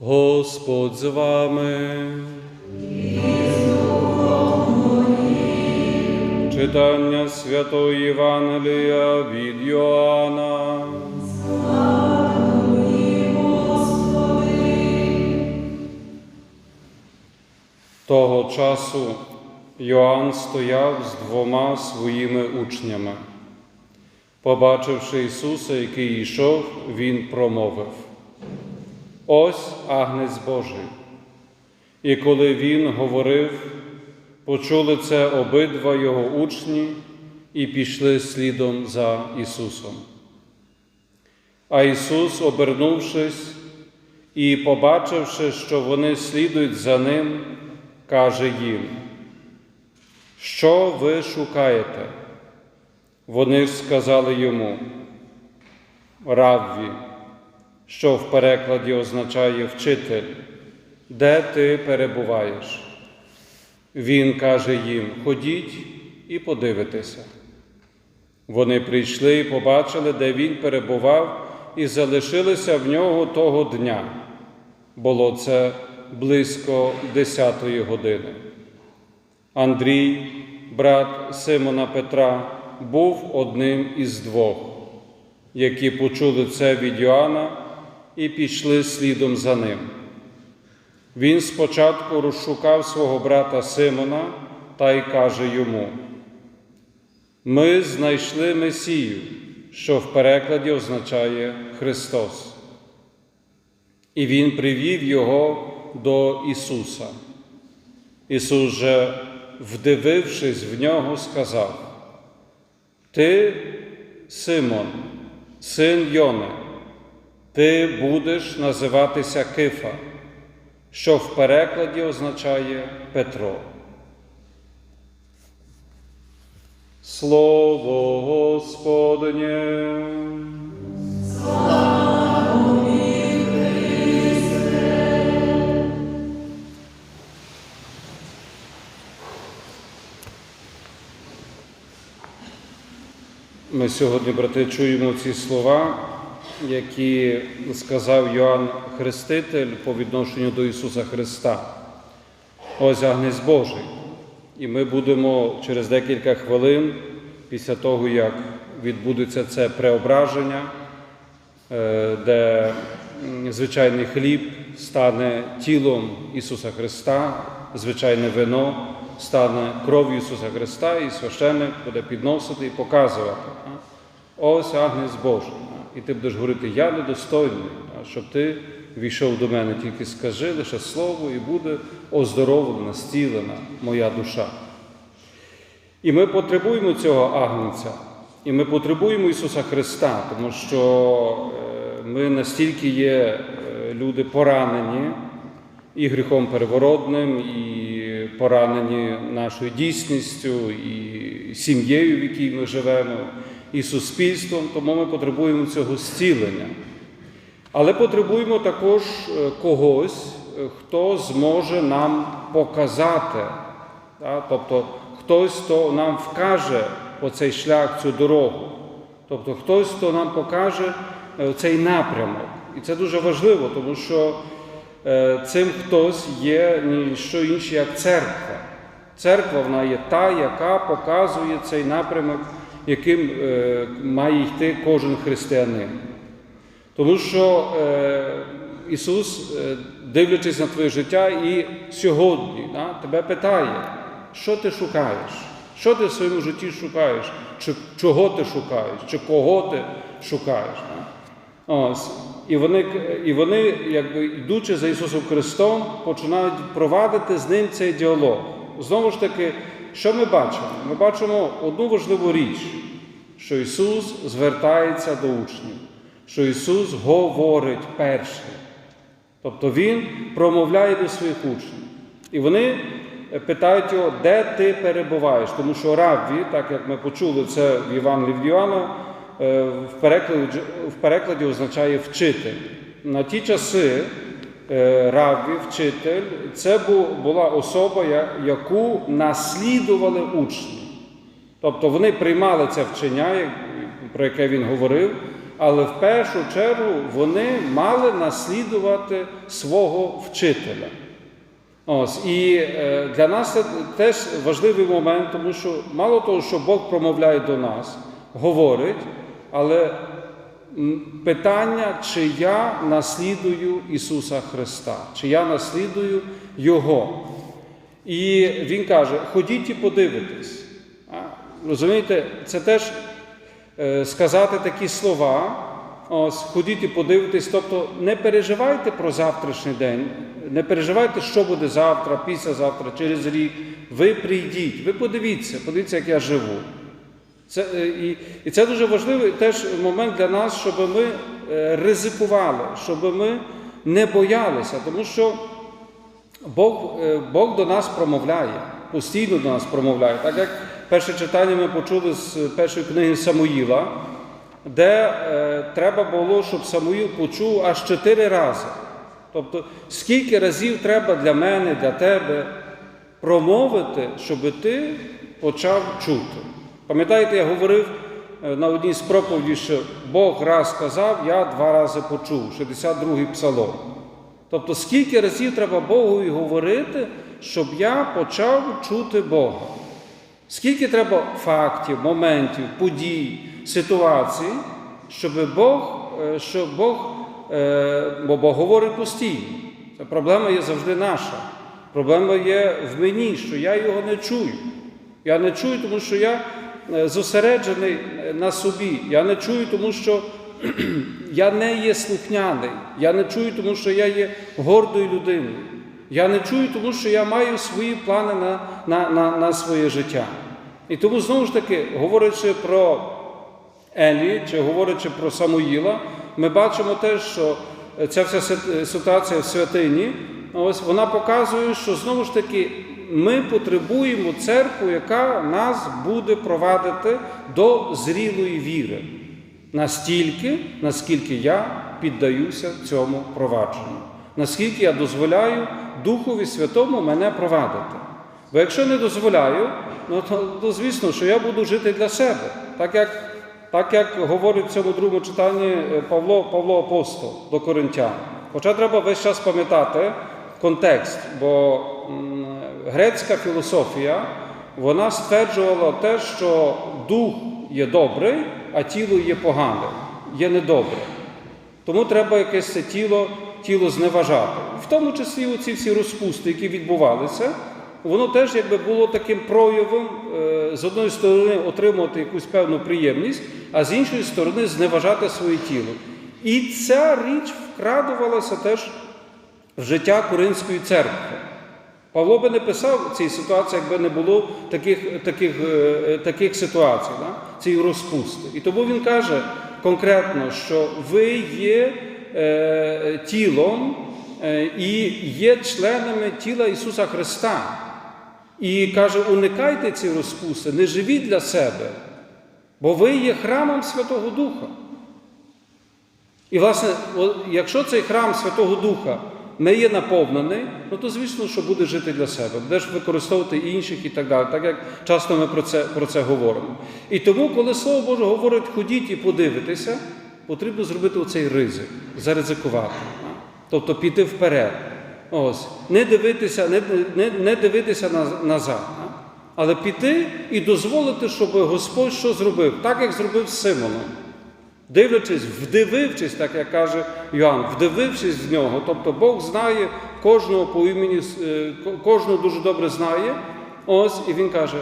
Господь з вами. Читання Святого Євангелія від Йоанна. Того часу Йоанн стояв з двома своїми учнями. Побачивши Ісуса, який йшов, Він промовив: Ось агнець Божий. І коли Він говорив, почули це обидва його учні і пішли слідом за Ісусом. А Ісус, обернувшись і побачивши, що вони слідують за Ним, каже їм, що ви шукаєте? Вони сказали йому, Равві, що в перекладі означає вчитель, де ти перебуваєш? Він каже їм: Ходіть і подивитеся. Вони прийшли і побачили, де він перебував, і залишилися в нього того дня. Було це близько десятої години. Андрій, брат Симона Петра, був одним із двох, які почули це від Йоанна і пішли слідом за ним. Він спочатку розшукав свого брата Симона та й каже йому: Ми знайшли Месію, що в перекладі означає Христос. І Він привів його до Ісуса. Ісус же, вдивившись в нього, сказав: Ти, Симон, син Йони, ти будеш називатися Кифа, що в перекладі означає Петро. Слово Господнє. Ми сьогодні, брати, чуємо ці слова, які сказав Йоанн Хреститель по відношенню до Ісуса Христа. Ось Агнець Божий. І ми будемо через декілька хвилин, після того, як відбудеться це преображення, е, де звичайний хліб стане тілом Ісуса Христа, звичайне вино стане кров'ю Ісуса Христа, і священник буде підносити і показувати. Ось Агнець Божий. І ти будеш говорити, я недостойний, а, щоб ти війшов до мене, тільки скажи лише слово, і буде оздоровлена, стілена моя душа. І ми потребуємо цього агнця, і ми потребуємо Ісуса Христа, тому що е, ми настільки є е, люди поранені і гріхом переворотним, і поранені нашою дійсністю, і сім'єю, в якій ми живемо, і суспільством, тому ми потребуємо цього зцілення. Але потребуємо також е, когось, е, хто зможе нам показати, тобто хтось, хто нам вкаже оцей шлях, цю дорогу, тобто хтось, хто нам покаже е, цей напрямок. І це дуже важливо, тому що цим хтось є ніщо інше, як церква. Церква вона є та, яка показує цей напрямок, яким е, має йти кожен християнин. Тому що е, Ісус, е, дивлячись на твоє життя, і сьогодні тебе питає, що ти шукаєш? Що ти в своєму житті шукаєш? Чого ти шукаєш? Чи кого ти шукаєш? Ось. І вони, і вони, якби йдучи за Ісусом Христом, починають провадити з ним цей діалог. Знову ж таки, що ми бачимо? Ми бачимо одну важливу річ, що Ісус звертається до учнів, що Ісус говорить перший. Тобто Він промовляє до своїх учнів. І вони питають його, де ти перебуваєш? Тому що Равві, так як ми почули це в від Йоанна, е, в перекладі, в перекладі означає вчитель. На ті часи е, Равві, вчитель, це була особа, яку наслідували учні. Тобто вони приймали це вчення, про яке він говорив, але в першу чергу вони мали наслідувати свого вчителя. Ось, і е, для нас це теж важливий момент, тому що мало того, що Бог промовляє до нас, говорить, але питання, чи я наслідую Ісуса Христа, чи я наслідую Його. І Він каже: ходіть і подивитесь. Розумієте, це теж е, сказати такі слова. Ось, ходіть і подивитесь, тобто не переживайте про завтрашній день, не переживайте, що буде завтра, післязавтра, через рік. Ви прийдіть, ви подивіться, подивіться, як я живу. Це, е, і, і це дуже важливий теж момент для нас, щоб ми е, ризикували, щоб ми не боялися, тому що Бог, е, Бог до нас промовляє, постійно до нас промовляє. Так як перше читання ми почули з першої книги Самуїла, де треба було, щоб Самуїл почув аж чотири рази. Тобто, скільки разів треба для мене, для тебе промовити, щоб ти почав чути. Пам'ятаєте, я говорив е, на одній з проповідей, що Бог раз сказав, я два рази почув, 62-й псалом. Тобто, скільки разів треба Богу говорити, щоб я почав чути Бога? Скільки треба фактів, моментів, подій, ситуацій, щоб Бог, е, щоб Бог, е, бо Бог говорить постійно. Ця проблема є завжди наша. Проблема є в мені, що я його не чую. Я не чую, тому що я зосереджений е, на собі. Я не чую, тому що я не є слухняний. Я не чую, тому що я є гордою людиною. Я не чую, тому що я маю свої плани на, на, на, на своє життя. І тому, знову ж таки, говорячи про Елі, чи говорячи про Самуїла, ми бачимо те, що ця вся ситуація в святині, ось вона показує, що знову ж таки ми потребуємо церкву, яка нас буде провадити до зрілої віри. Настільки, наскільки я піддаюся цьому провадженню, наскільки я дозволяю Духові Святому мене провадити. Бо якщо не дозволяю, ну то, то звісно, що я буду жити для себе, так як, так як говорить в цьому другому читанні е, Павло, Павло Апостол до Коринтян. Хоча треба весь час пам'ятати контекст, бо грецька філософія вона стверджувала те, що дух є добрий, а тіло є погане, є недобре. Тому треба якесь це тіло, тіло зневажати. В тому числі оці всі розпусти, які відбувалися, воно теж якби було таким проявом, е, з одної сторони, отримувати якусь певну приємність, а з іншої сторони зневажати своє тіло. І ця річ вкрадувалася теж в життя Коринської церкви. Павло би не писав цій ситуації, якби не було таких, таких, е, таких ситуацій, да? цієї розпусти. І тому він каже конкретно, що ви є е, тілом е, і є членами тіла Ісуса Христа. І каже, уникайте ці розпусти, не живіть для себе, бо ви є храмом Святого Духа. І, власне, якщо цей храм Святого Духа не є наповнений, ну то звісно, що буде жити для себе, будеш використовувати інших і так далі, так як часто ми про це, про це говоримо. І тому, коли Слово Боже говорить, ходіть і подивитися, потрібно зробити оцей ризик, заризикувати. Тобто піти вперед. Ось, не дивитися, не, не, не дивитися на- назад. Але піти і дозволити, щоб Господь що зробив, так як зробив з Симоном. Дивлячись, вдивившись, так як каже Йоанн, вдивившись в нього, тобто Бог знає кожного по імені, е, кожного дуже добре знає. Ось, і він каже: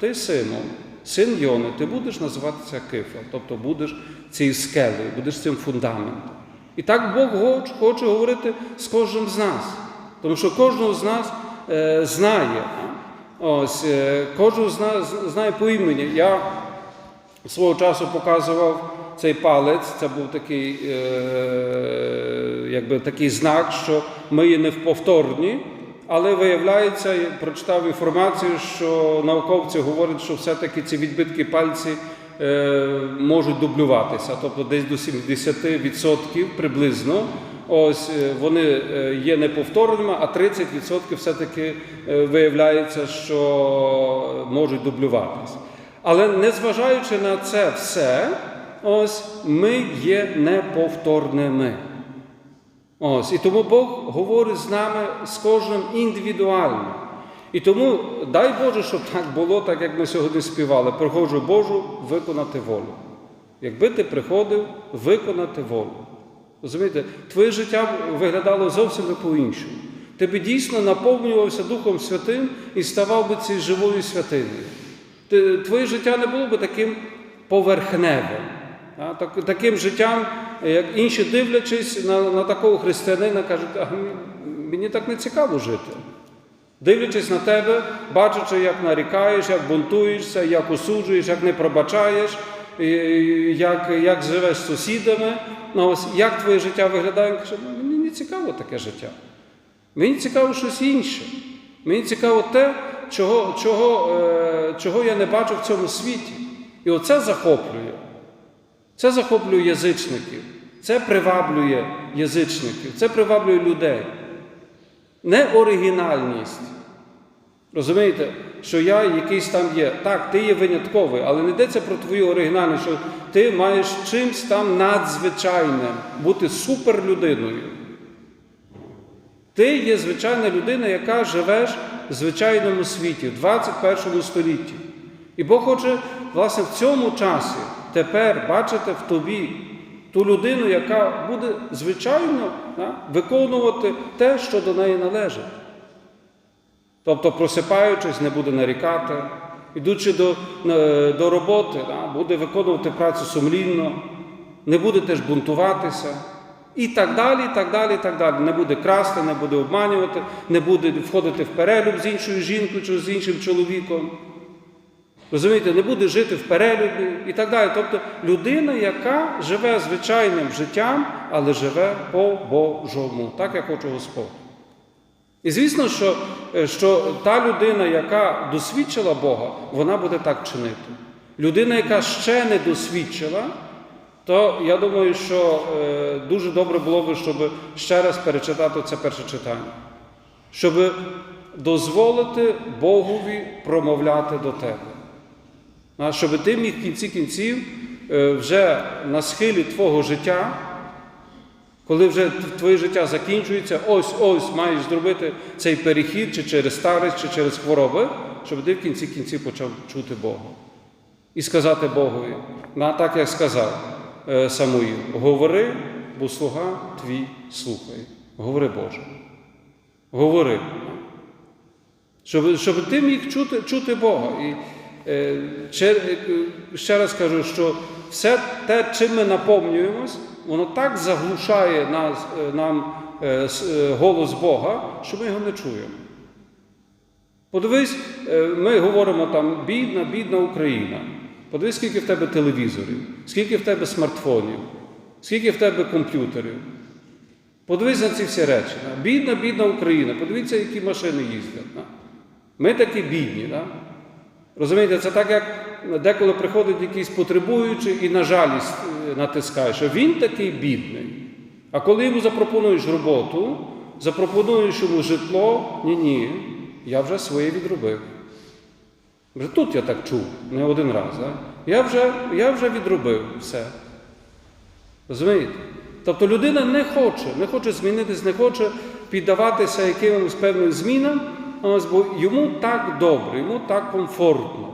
Ти Симон, син Йони, ти будеш називатися Кифа, тобто будеш цією скелею, будеш цим фундаментом. І так Бог хоч- хоче говорити з кожним з нас, тому що кожного з нас е, знає. Ось, е, кожного з нас знає по імені. Я свого часу показував цей палець, це був такий, е, якби такий знак, що ми є невповторні. Але виявляється, я прочитав інформацію, що науковці говорять, що все-таки ці відбитки пальці е, можуть дублюватися, тобто десь до 70% приблизно. Ось е, вони є неповторними, а 30% все-таки виявляється, що можуть дублюватися. Але незважаючи на це все, ось ми є неповторними. Ось, і тому Бог говорить з нами з кожним індивідуально. І тому дай Боже, щоб так було, так як ми сьогодні співали. Приходжу Божу виконати волю. Якби ти приходив виконати волю. Розумієте, твоє життя виглядало зовсім би по-іншому. Ти би дійсно наповнювався Духом Святим і ставав би цією живою святиною. Твоє життя не було би таким поверхневим. Таким життям, як інші дивлячись на, на такого християнина, кажуть, а мені- так не цікаво жити. Дивлячись на тебе, бачачи, як нарікаєш, як бунтуєшся, як осуджуєш, як не пробачаєш, як, як живеш з сусідами, ну, ось, як твоє життя виглядає, каже, мені не цікаво таке життя. Мені цікаво щось інше. Мені цікаво те, чого, чого, е, чого я не бачу в цьому світі. І оце захоплює. Це захоплює язичників, це приваблює язичників, це приваблює людей. Не оригінальність. Розумієте, що я якийсь там є. Так, ти є винятковий, але не йдеться про твою оригінальність, що ти маєш чимсь там надзвичайним, бути суперлюдиною. Ти є звичайна людина, яка живеш в звичайному світі, в 21 столітті. І Бог хоче, власне, в цьому часі тепер бачити в тобі ту людину, яка буде звичайно да, виконувати те, що до неї належить. Тобто, просипаючись, не буде нарікати, ідучи до, до роботи, да, буде виконувати працю сумлінно, не буде теж бунтуватися. І так далі, і так далі, і так далі. Не буде красти, не буде обманювати, не буде входити в перелюб з іншою жінкою чи з іншим чоловіком. Розумієте, не буде жити в перелюбі і так далі. Тобто людина, яка живе звичайним життям, але живе по-божому, так як хоче Господь. І звісно, що, е, що та людина, яка досвідчила Бога, вона буде так чинити. Людина, яка ще не досвідчила, то я думаю, що е, дуже добре було б, щоб ще раз перечитати це перше читання, щоб дозволити Богові промовляти до тебе. Щоб ти міг в кінці кінців е, вже на схилі твого життя, коли вже твоє життя закінчується, ось ось маєш зробити цей перехід чи через старість, чи через хвороби, щоб ти в кінці кінців почав чути Бога. І сказати Богові, на так як сказав е, Самуїл, говори, бо слуга твій слухає. Говори Боже. Говори. Щоб, щоб ти міг чути, чути Бога. І ще, е, раз кажу, що все те, чим ми наповнюємось, воно так заглушає нас, е, нам е, е, голос Бога, що ми його не чуємо. Подивись, е, ми говоримо там бідна, бідна Україна. Подивись, скільки в тебе телевізорів, скільки в тебе смартфонів, скільки в тебе комп'ютерів. Подивись на ці всі речі. Бідна, бідна Україна. Подивіться, які машини їздять. Ми такі бідні. Розумієте, це так, як деколи приходить якийсь потребуючий і на жалість е, натискає, що він такий бідний. А коли йому запропонуєш роботу, запропонуєш йому житло, ні-ні, я вже своє відробив. Вже тут я так чув, не один раз. Да? Я, вже, я вже відробив все. Розумієте? Тобто людина не хоче, не хоче змінитись, не хоче піддаватися якимось певним змінам, бо йому так добре, йому так комфортно.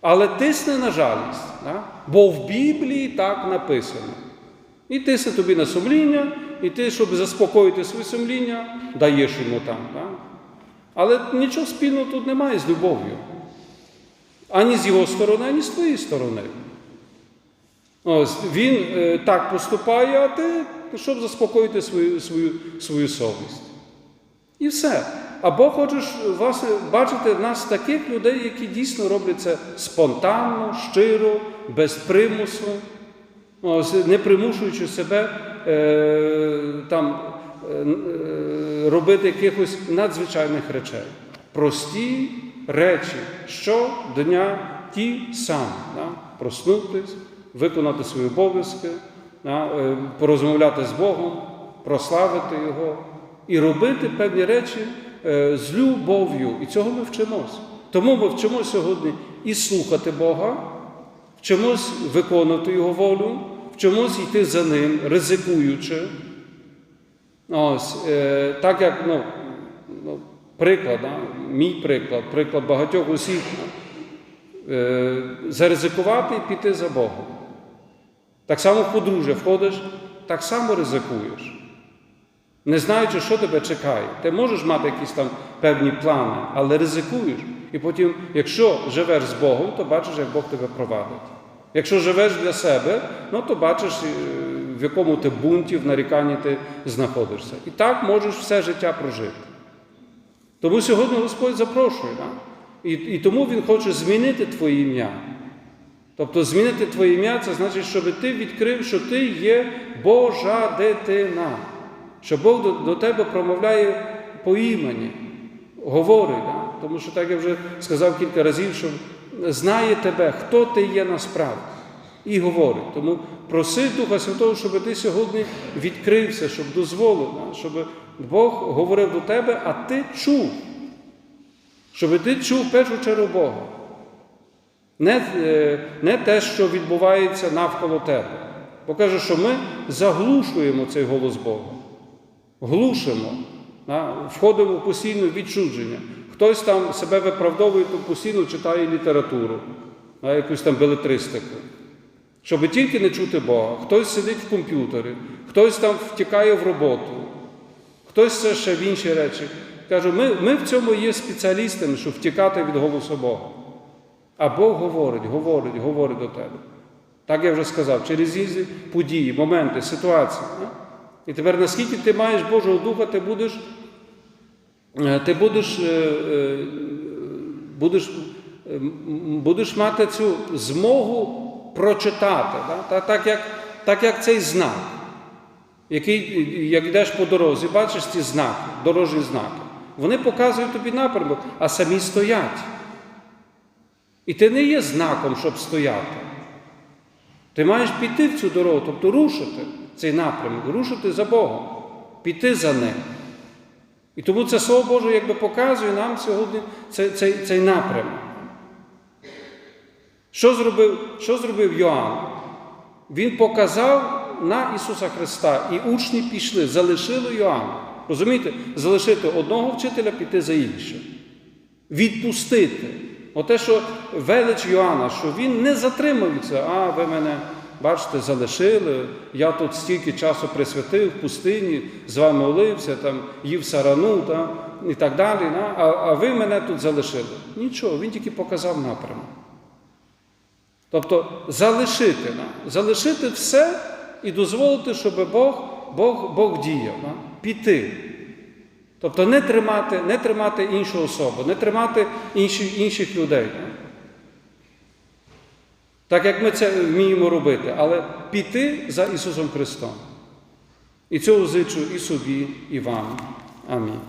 Але тисне на жалість, да? бо в Біблії так написано. І тисне тобі на сумління, і ти, щоб заспокоїти своє сумління, даєш йому там. Да? Але нічого спільного тут немає з любов'ю. Ані з його сторони, ані з твоєї сторони. Ось, він е, так поступає, а ти, щоб заспокоїти свою, свою, свою совість. І все. А Бог хоче ж, власне, бачити в нас таких людей, які дійсно роблять це спонтанно, щиро, без примусу, не примушуючи себе е, там, е, е, робити якихось надзвичайних речей. Прості речі щодня ті самі. Проснутись, виконати свої обов'язки, порозмовляти з Богом, прославити Його і робити певні речі з любов'ю. І цього ми вчимося. Тому ми вчимо сьогодні і слухати Бога, в чомусь виконувати Його волю, в чомусь йти за ним, ризикуючи. Ось, е, так як ну, ну, приклад, да, мій приклад, приклад багатьох усіх, е, заризикувати і піти за Богом. Так само в подружжя входиш, так само ризикуєш. Не знаючи, що тебе чекає. Ти можеш мати якісь там певні плани, але ризикуєш. І потім, якщо живеш з Богом, то бачиш, як Бог тебе провадить. Якщо живеш для себе, ну то бачиш, е, в якому ти бунті, в наріканні ти знаходишся. І так можеш все життя прожити. Тому сьогодні Господь запрошує. Да? І, і тому Він хоче змінити твоє ім'я. Тобто змінити твоє ім'я це значить, щоб ти відкрив, що ти є Божа дитина, що Бог до, до тебе промовляє по імені, говорить. Да? Тому що, так я вже сказав кілька разів, що знає тебе, хто ти є насправді, і говорить. Тому проси Духа Святого, щоб ти сьогодні відкрився, щоб дозволив, да? щоб Бог говорив до тебе, а ти чув. Щоб ти чув в першу чергу Бога. Не, е, не те, що відбувається навколо тебе. Бо каже, що ми заглушуємо цей голос Бога. Глушимо, входимо в постійне відчудження. Хтось там себе виправдовує, то постійно читає літературу, якусь там белетристику. Щоб тільки не чути Бога. Хтось сидить в комп'ютері, хтось там втікає в роботу, хтось це ще в інші речі. Кажу, ми, ми в цьому є спеціалістами, щоб втікати від голосу Бога. А Бог говорить, говорить, говорить до тебе. Так я вже сказав, через різні події, моменти, ситуації. І тепер, наскільки ти маєш Божого Духа, ти будеш, е, ти будеш, е, е, будеш, будеш мати цю змогу прочитати, да? Та- так, як, так як цей знак, який, як йдеш по дорозі, бачиш ці знаки, дорожні знаки. Вони показують тобі напрямок, а самі стоять. І ти не є знаком, щоб стояти. Ти маєш піти в цю дорогу, тобто рушити цей напрямок, рушити за Богом, піти за ним. І тому це Слово Боже якби показує нам сьогодні цей, цей, цей напрямок. Що зробив, що зробив Йоанн? Він показав на Ісуса Христа, і учні пішли, залишили Йоанна. Розумієте? Залишити одного вчителя, піти за іншим. Відпустити. Оте, що велич Йоанна, що він не затримується, а ви мене, бачите, залишили, я тут стільки часу присвятив в пустині, з вами олився, там, їв сарану та, і так далі, на, а, а ви мене тут залишили. Нічого, він тільки показав напрямок. Тобто залишити, на, залишити все і дозволити, щоб Бог, Бог, Бог діяв, на, піти. Тобто не тримати, не тримати іншу особу, не тримати інші, інших людей. Так як ми це вміємо робити, але піти за Ісусом Христом. І цього зичу і собі, і вам. Амінь.